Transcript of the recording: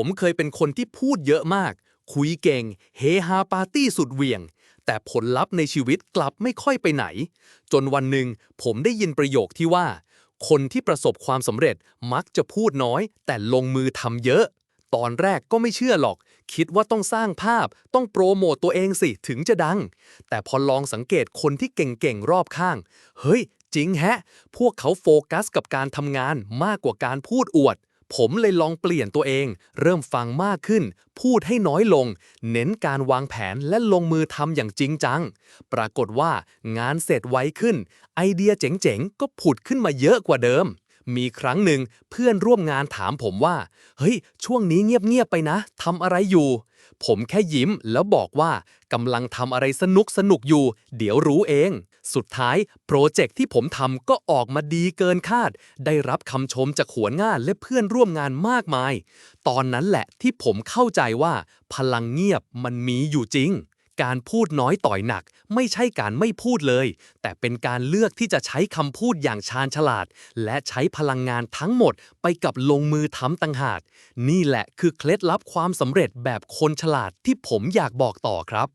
ผมเคยเป็นคนที่พูดเยอะมาก คุยเก่ง เฮฮาปาร์ตี้สุดเหวี่ยง แต่ผลลัพธ์ในชีวิตกลับไม่ค่อยไปไหน จนวันหนึ่งผมได้ยินประโยคที่ว่า คนที่ประสบความสำเร็จมักจะพูดน้อย แต่ลงมือทำเยอะ ตอนแรกก็ไม่เชื่อหรอก คิดว่าต้องสร้างภาพ ต้องโปรโมตตัวเองสิถึงจะดัง แต่พอลองสังเกตคนที่เก่งๆรอบข้าง เฮ้ย จริงแฮะ พวกเขาโฟกัสกับการทำงานมากกว่าการพูดอวด ผมเลยลองเปลี่ยนตัวเอง เริ่มฟังมากขึ้น พูดให้น้อยลง เน้นการวางแผนและลงมือทำอย่างจริงจัง ปรากฏว่างานเสร็จไวขึ้น ไอเดียเจ๋งๆ ก็ผุดขึ้นมาเยอะกว่าเดิม มีครั้งหนึ่งเพื่อนร่วมงานถามผมว่า เฮ้ย ช่วงนี้เงียบๆไปนะทำอะไรอยู่ ผมแค่ยิ้มแล้วบอกว่ากำลังทำอะไรสนุกสนุกอยู่ เดี๋ยวรู้เอง สุดท้าย โปรเจกต์ที่ผมทำก็ออกมาดีเกินคาด ได้รับคำชมจากหัวหน้าและเพื่อนร่วมงานมากมาย ตอนนั้นแหละที่ผมเข้าใจว่า พลังเงียบมันมีอยู่จริง การพูดน้อยต่อยหนัก ไม่ใช่การไม่พูดเลย แต่เป็นการเลือกที่จะใช้คำพูดอย่างชาญฉลาด และใช้พลังงานทั้งหมดไปกับลงมือทำต่างหาก นี่แหละคือเคล็ดลับความสำเร็จแบบคนฉลาดที่ผมอยากบอกต่อครับ